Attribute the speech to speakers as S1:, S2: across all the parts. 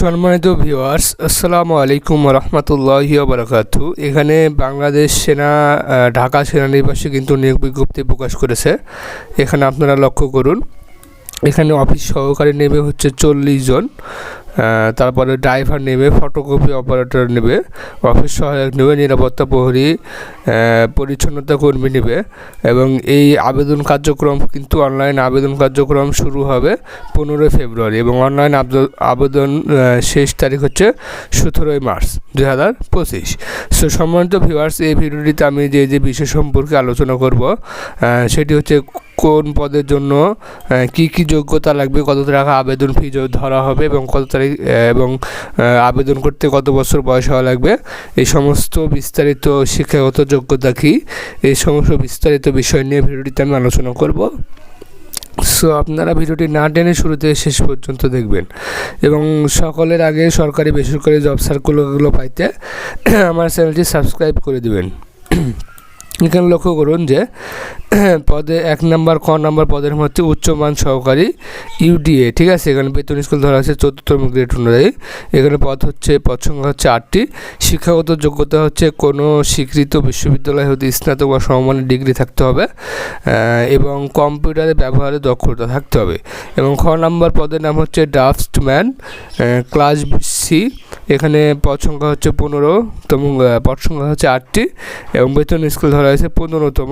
S1: সম্মানিত ভিউয়ার্স আসসালামু আলাইকুম রহমতুল্লাহ বারাকাত এখানে বাংলাদেশ সেনা ঢাকা সেনানিবাসে কিন্তু নিয়োগ বিজ্ঞপ্তি প্রকাশ করেছে। এখানে আপনারা লক্ষ্য করুন, এখানে অফিস সহকারী নেবে হচ্ছে চল্লিশ জন। তারপরে ড্রাইভার নেবে ফটোকপি অপারেটর নেবে অফিস সহায়ক নেবে, নিরাপত্তা প্রহরী পরিচ্ছন্নতা কর্মী নেবে এবং এই আবেদন কার্যক্রম কিন্তু অনলাইন আবেদন কার্যক্রম শুরু হবে পনেরোই ফেব্রুয়ারি এবং অনলাইন আবেদ- আবেদন শেষ তারিখ হচ্ছে সতেরোই মার্চ দু হাজার পঁচিশ। সো সম্মানিত ভিউয়ার্স এই ভিডিওটিতে আমি যে যে বিষয় সম্পর্কে আলোচনা করব সেটি হচ্ছে কোন পদের জন্য কি কি যোগ্যতা লাগবে, কত টাকা আবেদন ফি ধরা হবে এবং কত তারিখ আহ, এবং আবেদন করতে কত বছর বয়স হওয়া লাগবে? এই সমস্ত বিস্তারিত শিক্ষাগত যোগ্যতা কী? এই সমস্ত বিস্তারিত বিষয় নিয়ে ভিডিওটিতে আমি আলোচনা করব। সো আপনারা ভিডিওটি না টেনে শুরু থেকে শেষ পর্যন্ত দেখবেন। এবং সকলের আগে সরকারি বেসরকারি জব সার্কুলারগুলো পাইতে আমার চ্যানেলটি সাবস্ক্রাইব করে দিবেন। এখানে লক্ষ্য করুন যে, পদে এক নাম্বার ক নাম্বার পদের হচ্ছে উচ্চমান সহকারী ইউডিএ, ঠিক আছে? এখানে বেতন স্কুল ধরা আছে চতুর্থতম গ্রেড অনুযায়ী। এখানে পদ হচ্ছে, পদ সংখ্যা হচ্ছে আটটি। শিক্ষাগত যোগ্যতা হচ্ছে কোনো স্বীকৃত বিশ্ববিদ্যালয় হতে স্নাতক বা সমমানের ডিগ্রি থাকতে হবে এবং কম্পিউটারে ব্যবহারে দক্ষতা থাকতে হবে। এবং খ নাম্বার পদের নাম হচ্ছে ড্রাফটম্যান ক্লাস সি। এখানে পদ সংখ্যা হচ্ছে পনেরো, তম পদ সংখ্যা হচ্ছে আটটি, এবং বেতন স্কুল ধরা হয়েছে পনেরোতম।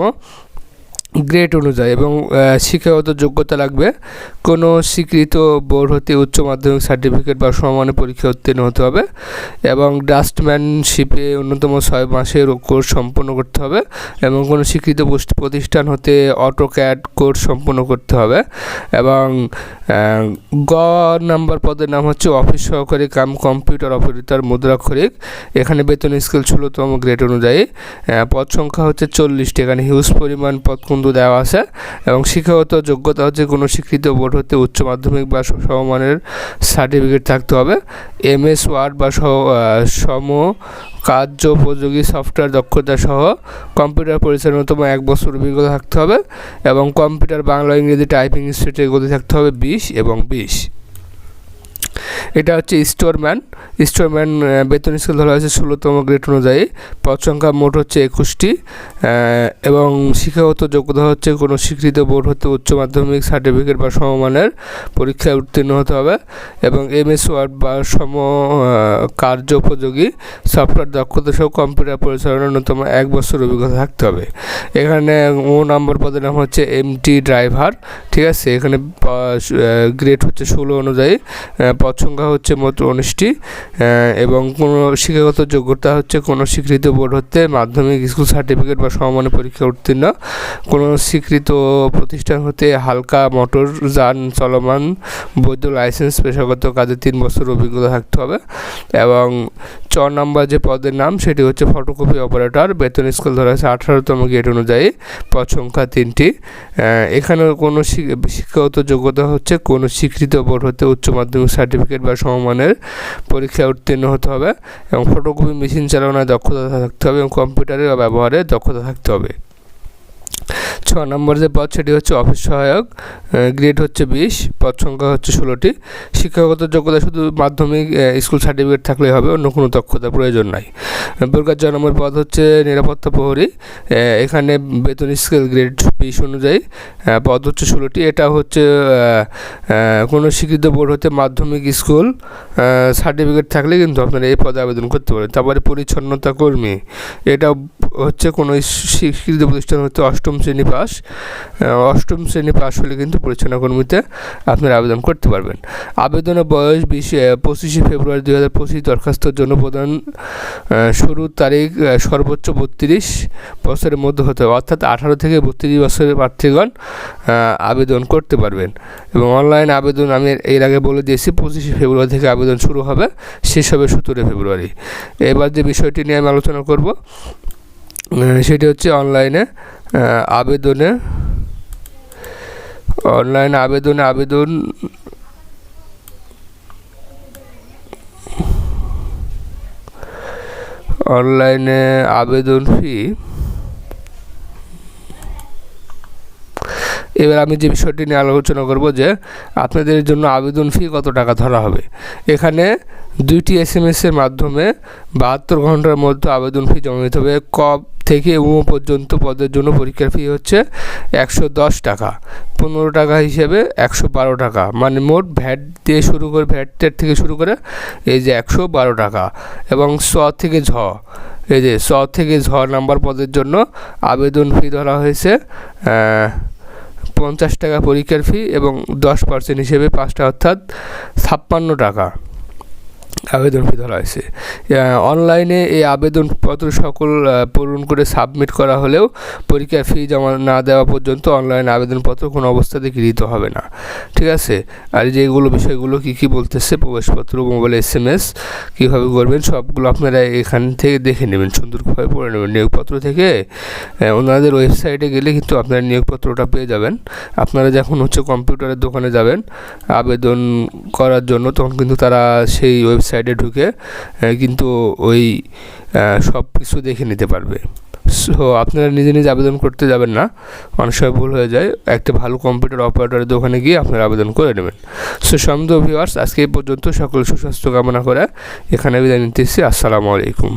S1: গ্রেড অনুযায়ী এবং শিক্ষাগত যোগ্যতা লাগবে। কোনো স্বীকৃত বোর্ড হতে উচ্চ মাধ্যমিক সার্টিফিকেট বা সমানের পরীক্ষা উত্তীর্ণ হতে হবে এবং ডাস্টম্যানশিপে অন্যতম ছয় মাসের কোর্স সম্পন্ন করতে হবে এবং কোনো স্বীকৃত প্রতিষ্ঠান হতে অটো ক্যাড কোর্স সম্পন্ন করতে হবে এবং গ নাম্বার পদের নাম হচ্ছে অফিস সহকারী কাম কম্পিউটার অপারেটর মুদ্রাক্ষরিক এখানে বেতন স্কেল ষোলোতম গ্রেড অনুযায়ী পদ সংখ্যা হচ্ছে চল্লিশটি। এখানে হিউজ পরিমাণ পদ কিন্তু দেওয়া আছে এবং শিক্ষাগত যোগ্যতা হচ্ছে কোনো স্বীকৃত বোর্ড হতে উচ্চ মাধ্যমিক বা সমমানের সার্টিফিকেট থাকতে হবে। এম এস ওয়ার্ড বা সম কার্য উপযোগী সফটওয়্যার দক্ষতা সহ কম্পিউটার পরিচালনাতম এক বছর অভিজ্ঞতা থাকতে হবে এবং কম্পিউটার, বাংলা, ইংরেজি, টাইপিং স্পিডের গতি থাকতে হবে বিশ এবং বিশ। এটা হচ্ছে স্টোরম্যান। স্টোরম্যান বেতন স্কেল ধরা হয়েছে ষোলোতম গ্রেড অনুযায়ী। পদ সংখ্যা মোট হচ্ছে একুশটি এবং শিক্ষাগত যোগ্যতা হচ্ছে কোনো স্বীকৃত বোর্ড হতে উচ্চ মাধ্যমিক সার্টিফিকেট বা সমমানের পরীক্ষায় উত্তীর্ণ হতে হবে, এবং এম এস ওয়ার্ড বা সম কার্য উপযোগী সফটওয়্যার দক্ষতা সহ কম্পিউটার পরিচালনার ন্যূনতম এক বছর অভিজ্ঞতা থাকতে হবে। এখানে ও নম্বর পদের নাম হচ্ছে এমটি ড্রাইভার ঠিক আছে? এখানে গ্রেড হচ্ছে ষোলো অনুযায়ী পদ সংখ্যা হচ্ছে মোট উনিশটি এবং কোনো শিক্ষাগত যোগ্যতা হচ্ছে কোনো স্বীকৃত বোর্ড হতে মাধ্যমিক স্কুল সার্টিফিকেট বা সমমানের পরীক্ষা উত্তীর্ণ। কোনো স্বীকৃত প্রতিষ্ঠান হতে হালকা মোটর, যান চলমান, বৈধ লাইসেন্স, পেশাগত কাজে তিন বছর অভিজ্ঞতা থাকতে হবে, এবং চ নম্বর যে পদের নাম, সেটি হচ্ছে ফটোকপি অপারেটর বেতন স্কেল ধরা হয়েছে আঠারোতম গেট অনুযায়ী, পদ সংখ্যা তিনটি। এখানে কোনো শিক- শিক্ষাগত যোগ্যতা হচ্ছে কোনো স্বীকৃত বোর্ড হতে উচ্চ মাধ্যমিক সার্টিফিকেট বা সমমানের পরীক্ষায় উত্তীর্ণ হতে হবে এবং ফটোকপি মেশিন চালানোর দক্ষতা থাকতে হবে এবং কম্পিউটারের ব্যবহারে দক্ষতা থাকতে হবে। নম্বর যে পদ, সেটি হচ্ছে অফিস সহায়ক গ্রেড হচ্ছে বিশ, পদ সংখ্যা হচ্ছে ষোলোটি। শিক্ষাগত যোগ্যতা শুধু মাধ্যমিক স্কুল সার্টিফিকেট থাকলেই হবে, অন্য কোনো দক্ষতার প্রয়োজন নাই। বোরকার ছ নম্বর পদ হচ্ছে নিরাপত্তা প্রহরী এখানে বেতন স্কেল গ্রেড বিশ অনুযায়ী পদ হচ্ছে ষোলোটি। এটা হচ্ছে কোনো স্বীকৃত বোর্ড হতে মাধ্যমিক স্কুল সার্টিফিকেট থাকলে কিন্তু আপনারা এই পদে আবেদন করতে পারেন। তারপরে পরিচ্ছন্নতা কর্মী এটা হচ্ছে কোনো স্বীকৃত প্রতিষ্ঠান হতে অষ্টম শ্রেণি পাস আহ, অষ্টম শ্রেণি পাস হলে কিন্তু পরিচ্ছন্ন কর্মীতে আপনারা আবেদন করতে পারবেন। আবেদনের বয়স বিশ পঁচিশে ফেব্রুয়ারি দুই হাজার পঁচিশ দরখাস্তর জন্য প্রদান শুরুর তারিখ সর্বোচ্চ বত্রিশ বছরের মধ্যে হতে হবে। অর্থাৎ আঠারো থেকে বত্রিশ বছরের প্রার্থীগণ আবেদন করতে পারবেন। এবং অনলাইন আবেদন আমি এর আগে বলে দিয়েছি পঁচিশে ফেব্রুয়ারি থেকে আবেদন শুরু হবে শেষ হবে সতেরো ফেব্রুয়ারি। এবার যে বিষয়টি নিয়ে আমি আলোচনা করব সেটি হচ্ছে অনলাইনে আবেদনে অনলাইন আবেদনে আবেদন, অনলাইনে আবেদন ফি এবার আমি যে বিষয়টি নিয়ে আলোচনা করব যে, আপনাদের জন্য আবেদন ফি কত টাকা ধরা হবে? এখানে দুইটি এস এম এসের মাধ্যমে বাহাত্তর ঘণ্টার মধ্যে আবেদন ফি জমা দিতে হবে। ক থেকে উম পর্যন্ত পদের জন্য পরীক্ষার ফি হচ্ছে একশো দশ টাকা। পনেরো টাকা হিসেবে একশো বারো টাকা। মানে মোট ভ্যাট দিয়ে শুরু করে ভ্যাটের থেকে শুরু করে এই যে একশো বারো টাকা এবং স থেকে ঝ। এই যে স থেকে ঝ নাম্বার পদের জন্য আবেদন ফি ধরা হয়েছে পঞ্চাশ টাকা পরীক্ষার ফি এবং দশ পার্সেন্ট হিসেবে পাঁচটা অর্থাৎ ছাপ্পান্ন টাকা। আবেদন ফি ধরা হয়েছে অনলাইনে এই আবেদনপত্র সকল পূরণ করে সাবমিট করা হলেও পরীক্ষার ফি জমা না দেওয়া পর্যন্ত অনলাইন আবেদনপত্র কোনো অবস্থাতে গৃহীত হবে না। ঠিক আছে? আর যেগুলো বিষয়গুলো কী কী বলতেছে, প্রবেশপত্র, মোবাইল, এস এম এস, কীভাবে করবেন, সবগুলো আপনারা এখান থেকে দেখে নেবেন, সুন্দরভাবে পড়ে নেবেন। নিয়োগপত্র থেকে ওনাদের ওয়েবসাইটে গেলে কিন্তু আপনারা নিয়োগপত্রটা পেয়ে যাবেন। আপনারা যখন হচ্ছে কম্পিউটারের দোকানে যাবেন, আবেদন করার জন্য, তখন কিন্তু তারা সেই ওয়েবসাইট সাইডে ঢুকে কিন্তু ওই সব কিছু দেখে নিতে পারবে। সো আপনারা নিজে নিজে আবেদন করতে যাবেন না। অনেক সময় ভুল হয়ে যায়। একটা ভালো কম্পিউটার অপারেটরের দোকানে গিয়ে আপনারা আবেদন করে নেবেন। সো সমদ ভিওয়ার্স আজকে এই পর্যন্ত সকল সুস্বাস্থ্য কামনা করে এখানে বিদায় নিতেছি। আসসালামু আলাইকুম।